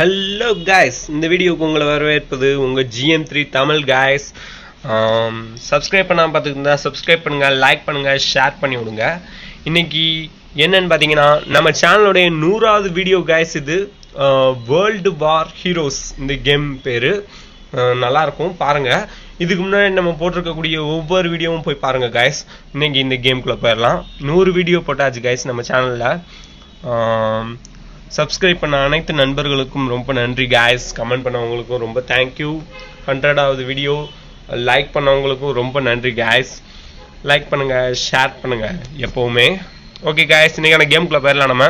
Hello guys இந்த வீடியோக்கு உங்களை வரவேற்பது உங்கள் GM three Tamil guys subscribe பண்ணாமல் பார்த்துக்கிட்டா சப்ஸ்கிரைப் பண்ணுங்கள் லைக் பண்ணுங்கள் ஷேர் பண்ணி விடுங்க. இன்னைக்கு என்னன்னு பார்த்தீங்கன்னா நம்ம சேனலுடைய நூறாவது வீடியோ காய்ஸ் இது வேர்ல்டு வார் ஹீரோஸ் இந்த கேம் பேர். நல்லாயிருக்கும் பாருங்கள் பாருங்க. இதுக்கு முன்னாடி நம்ம போட்டிருக்கக்கூடிய ஒவ்வொரு வீடியோவும் போய் பாருங்கள் காய்ஸ் இன்னைக்கு இந்த கேம்குள்ளே போயிடலாம். நூறு வீடியோ போட்டாச்சு காய்ஸ் நம்ம சேனலில் சப்ஸ்கிரைப் பண்ண அனைத்து நண்பர்களுக்கும் ரொம்ப நன்றி கேஸ் கமெண்ட் பண்ணவங்களுக்கும் ரொம்ப தேங்க்யூ ஹண்ட்ரடாவது வீடியோ லைக் பண்ணவங்களுக்கும் ரொம்ப நன்றி கேஸ் லைக் பண்ணுங்க ஷேர் பண்ணுங்க எப்பவுமே. ஓகே கேஸ் இன்னைக்கான கேம்குள்ளே போயிடலாம் நம்ம.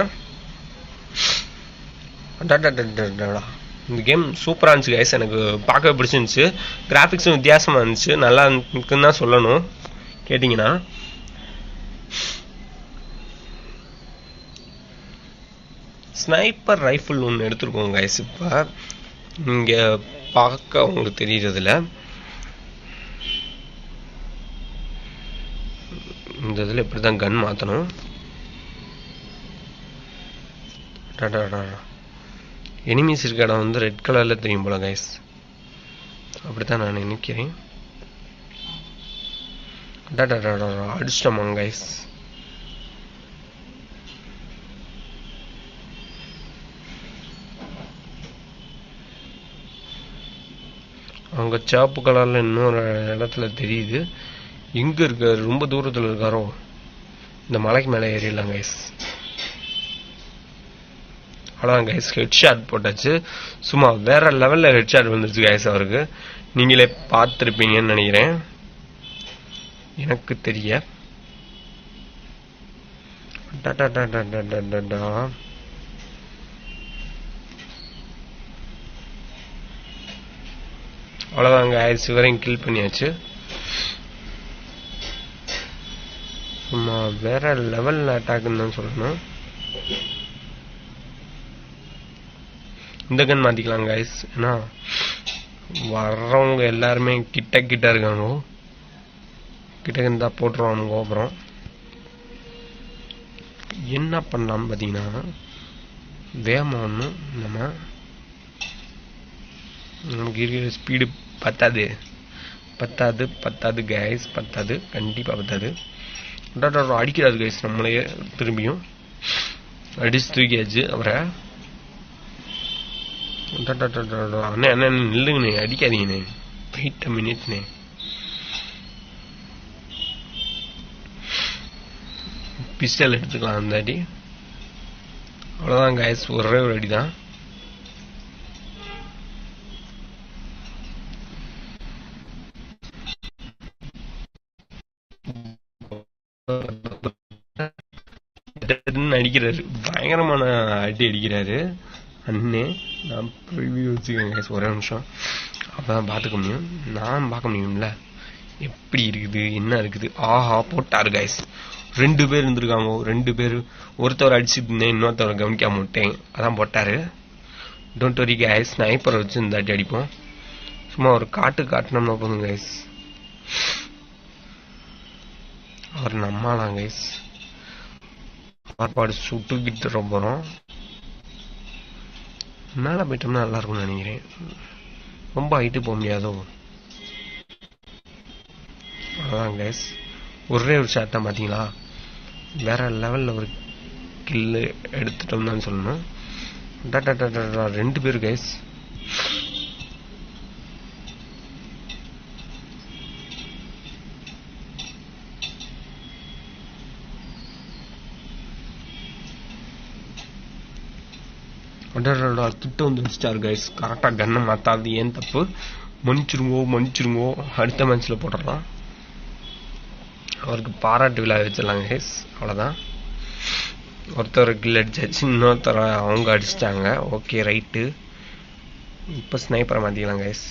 இந்த கேம் சூப்பராக இருந்துச்சு கைஸ் எனக்கு பார்க்கவே பிடிச்சிருந்துச்சு கிராஃபிக்ஸும் வித்தியாசமாக இருந்துச்சு நல்லா இருக்குன்னு தான் சொல்லணும் கேட்டிங்கன்னா ஸ்னைப்பர் ரைஃபிள் ஒன்று எடுத்துருக்கோம் கைஸ் இப்போ. இங்கே பார்க்க உங்களுக்கு தெரியறதில்ல. இந்த இதில் இப்படி தான் கன் மாற்றணும் எனிமீஸ் இருக்க இடம் வந்து ரெட் கலரில் தெரியும் போல கைஸ் அப்படி தான் நான் நினைக்கிறேன். அடிச்சிட்டோமாங்க கைஸ் அங்கே சிவப்பு கலர்ல இன்னொரு இடத்துல தெரியுது. எங்க இருக்கார் ரொம்ப தூரத்துல இருக்காரோ? இந்த மலைக்கு மேலே ஏறிடலாம் கைஸ் அவ்வளோதான் கைஸ் ஹெட் ஷாட் போட்டாச்சு. சும்மா வேற லெவல்ல ஹெட்ஷாட் வந்துருச்சு கைஸ் அவருக்கு. நீங்களே பார்த்துருப்பீங்கன்னு நினைக்கிறேன். எனக்கு தெரிய அவ்வளோதான் அங்கே ஆயிடுச்சு வரையும் கில் பண்ணியாச்சு. சும்மா வேற லெவலில் அட்டாக்குன்னு தான் சொல்லணும். இந்த கன் மாற்றிக்கலாம் கைஸ் ஏன்னா வர்றவங்க எல்லாருமே கிட்ட கிட்ட இருக்காங்க. கிட்ட இருந்தால் போட்டுருவானுங்க அப்புறம். என்ன பண்ணலாம்னு பார்த்தீங்கன்னா வேகமாக ஒன்று நம்ம நமக்கு இருக்கிற ஸ்பீடு பத்தாது. பத்தாது பத்தாது கேஸ் பத்தாது கண்டிப்பாக பத்தாது. டாக்டர் அடிக்கிறாரு கைஸ் நம்மளையே திரும்பியும். அடிச்சு தூக்கியாச்சு அவரை. அண்ணே அண்ணே நில்லுங்கண்ணே. அடிக்காதீங்கண்ணே. வெயிட் அ மினிட்ண்ணே பிஸ்டல் எடுத்துக்கலாம் அந்த அடி. அவ்வளோதான் கைஸ் ஒரே ஒரு அடி தான் அடிக்கிறாரு. பயங்கரமான அடி அடிக்கிறாரு. அண்ணே நான் ப்ரிவியூ வச்சுக்கோங்க கைஸ் ஒரே நிமிஷம். அப்பதான் பார்த்துக்க முடியும். நான் பார்க்க முடியும்ல? எப்படி இருக்குது? என்ன இருக்குது? ஆஹா போட்டார் கைஸ் ரெண்டு பேர் இருந்திருக்காங்க. ரெண்டு பேர் ஒருத்தவர் அடிச்சுட்டு இருந்தேன் இன்னொருத்தவரை கவனிக்காம விட்டேன். அதான் போட்டாரு. டோன்ட் வரி கைஸ் ஸ்னைப்பர் வச்சு இந்த அடி அடிப்போம். சும்மா ஒரு காட்டு காட்டினோம்னா போதும் கைஸ் அவர் நம்மளாம் கைஸ் சாப்பாடு சுட்டுக்கிட்டு போகிறோம் மேலே போயிட்டோம்னா நல்லா இருக்கும்னு நினைக்கிறேன். ரொம்ப ஹைட்டு போக முடியாதோ? அதான் கைஸ் ஒரே ஒரு ஷாட் தான் பார்த்தீங்களா வேற லெவலில் ஒரு கில்லு எடுத்துட்டோம் தான் சொல்லணும். டா ரெண்டு பேர் கைஸ் அடடடா திட்டம் வந்து வச்சிட்டாரு கைஸ் கரெக்டாக கன்னை மாற்றாது ஏன் தப்பு? மன்னிச்சிருங்கோ மன்னிச்சிருங்கோ. அடுத்த மேட்ச்சில் போட்டுடலாம். அவருக்கு பாராட்டு விழா வச்சிடலாம் கைஸ் அவ்வளோதான் ஒருத்தர் கில் அடிச்சாச்சு இன்னொருத்தர் அவங்க அடிச்சிட்டாங்க. ஓகே ரைட்டு இப்போ ஸ்னைப்பரை மாற்றிக்கலாம் கைஸ்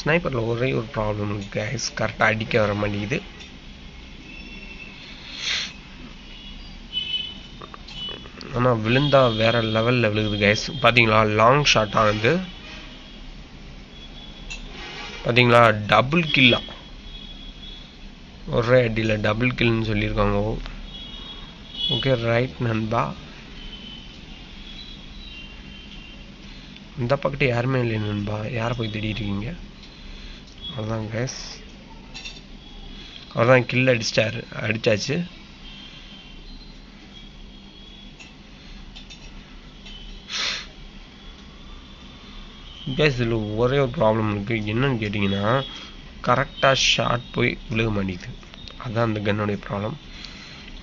ஸ்னைப்பரில் ஒரே ஒரு ப்ராப்ளம் கைஸ் கரெக்டாக அடிக்க வர மாட்டேங்குது. ஆனால் விழுந்தா வேற லெவலில் விழுகுது கைஸ் பார்த்தீங்களா லாங் ஷாட் ஆனது பார்த்தீங்களா டபுள் கில்லா ஒரே அடியில் டபுள் கில்னு சொல்லியிருக்காங்க. ஓகே ரைட் நண்பா. இந்த பக்கத்து யாருமே இல்லை நண்பா. யாரை போய் தேடிட்டு இருக்கீங்க? அவ்வளோதான் கேஸ் அவ்வளோதான் கில் அடிச்சிட்டாரு. அடித்தாச்சு கேஸ் இதில் ஒரே ஒரு ப்ராப்ளம் இருக்குது என்னன்னு கேட்டிங்கன்னா கரெக்டாக ஷார்ட் போய் விழுக மாட்டேங்குது. அதுதான் அந்த கன்னுடைய ப்ராப்ளம்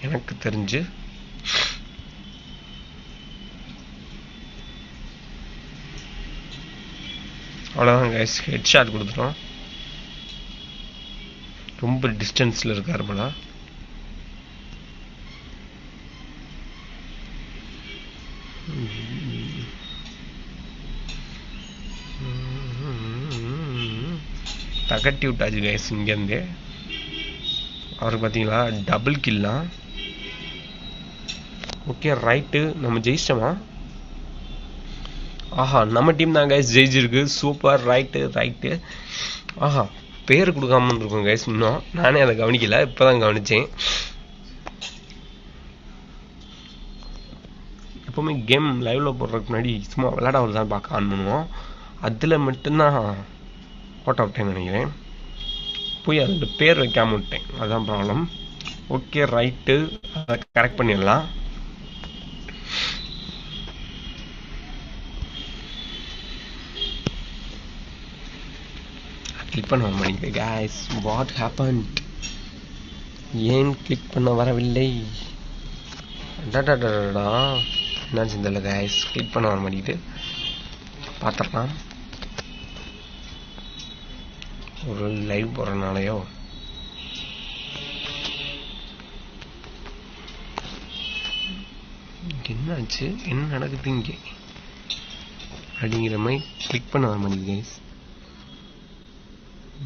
எனக்கு தெரிஞ்சு அவ்வளோதான் கேஸ் ஹெட் ஷாட் கொடுத்துட்டோம். ரொம்ப டிஸ்டன்ஸில் இருக்கார் போல. தகட்டி விட்டாச்சு கைஸ் இங்கேருந்து. அவருக்கு பார்த்தீங்களா? டபுள் கில்லாம் ஓகே ரைட்டு நம்ம ஜெயிச்சிட்டோமா? ஆஹா நம்ம டீம் தான் கைஸ் ஜெயிச்சிருக்கு. சூப்பர் ரைட்டு ரைட்டு ஆஹா பேர் கொடுக்காம இருக்கும் கைஸ் இன்னும். நானே அதை கவனிக்கல இப்போதான் கவனித்தேன் எப்போவுமே கேம் லைவ்ல போடுறதுக்கு முன்னாடி சும்மா விளையாட தான் பார்க்க ஆன் பண்ணுவோம். அதில் மட்டும்தான் அவுட் ஆஃப் நினைக்கிறேன். போய் அதோட பேர் வைக்காம விட்டேன். அதுதான் ப்ராப்ளம் ஓகே ரைட்டு அதை கரெக்ட் பண்ணிடலாம். கிளிக் பண்ண வர மாட்டேங்குது கேஸ் வாட் ஹேப்பன்ட் ஏன் கிளிக் பண்ண வரவில்லை? டடடடடா என்னாச்சு இந்த கேஸ் கிளிக் பண்ண வர மாட்டேங்குது பார்த்துடலாம். ஒரு லைவ் போகிறனாலையோ என்னாச்சு? என்ன நடக்குது இங்கே? அப்படிங்கிற மாதிரி கிளிக் பண்ண வர மாட்டேங்குது கைஸ்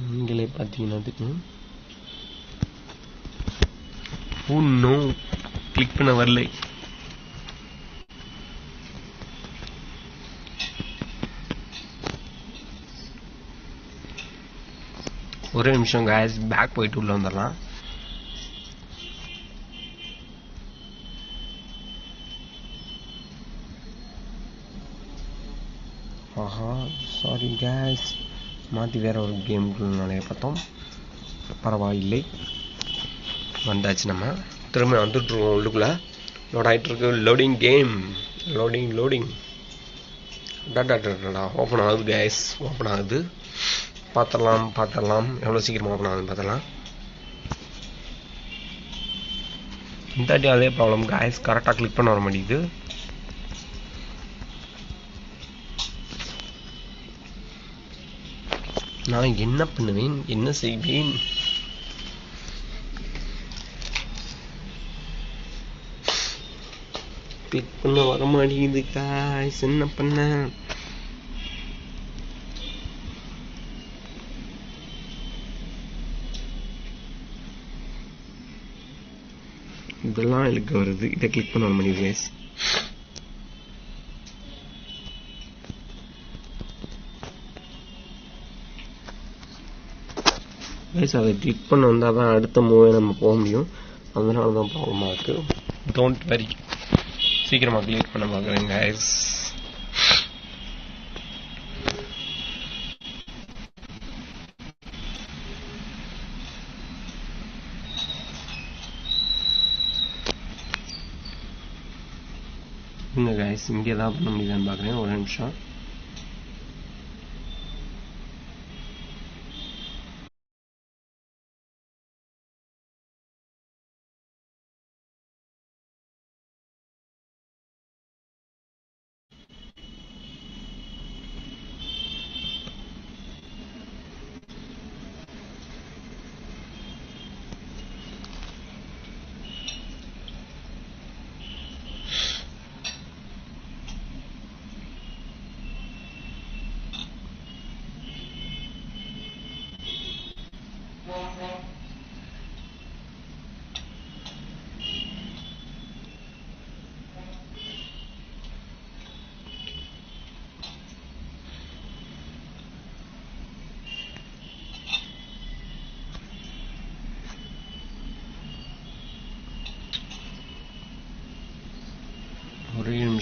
நீங்களே பார்த்தீங்கன்னா தெரியும். ஓ நோ கிளிக் பண்ண வரலை. ஒரே நிமிஷம் கேஸ் பேக் போயிட்டு உள்ள வந்துடலாம். ஆஹா சாரி கேஸ் மாற்றி வேற ஒரு கேமுக்குள்ளாலே பார்த்தோம். பரவாயில்லை. வந்தாச்சு நம்ம. திரும்ப வந்துட்டுருக்கோம் உள்ளுக்குள்ளே. லோட் ஆகிட்டு இருக்கு. லோடிங் கேம் லோடிங் லோடிங் டாடா ஓப்பன் ஆகுது கேஸ் ஓப்பன் ஆகுது. பார்த்துடலாம் பார்த்துடலாம் எவ்வளோ சீக்கிரமாக ஓப்பன் ஆகுதுன்னு பார்த்துடலாம் இந்த வாட்டி அதே ப்ராப்ளம் காய்ஸ் கரெக்டாக கிளிக் பண்ண வர மாட்டேங்குது. நான் என்ன பண்ணுவேன்? என்ன செய்வேன்? கிளிக் பண்ண வர மாட்டேங்குது காய்ஸ் என்ன பண்ண? இதெல்லாம் எனக்கு வருது. இதை கிளிக் பண்ண வர மாட்டேங்குது கைஸ் அதை கிளிக் பண்ண வந்தால் தான் அடுத்த மூவே நம்ம போக முடியும். அதனால தான் ப்ராப்ளமாக இருக்குது டோன்ட் வெரி சீக்கிரமாக கிளிக் பண்ண பார்க்குறேன் கைஸ் இங்க கைஸ் இங்கே தான் பண்ண முடியுதான்னு பார்க்குறேன். ஒரு நிமிஷம்.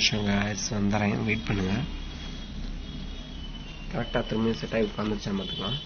நிமிஷங்க ஆயிடுச்சு வந்துடுறேன். வெயிட் பண்ணுங்க. கரெக்டாக திரும்பியும் செட்டாகி உட்காந்துருச்சேன் பார்த்துக்கலாம்.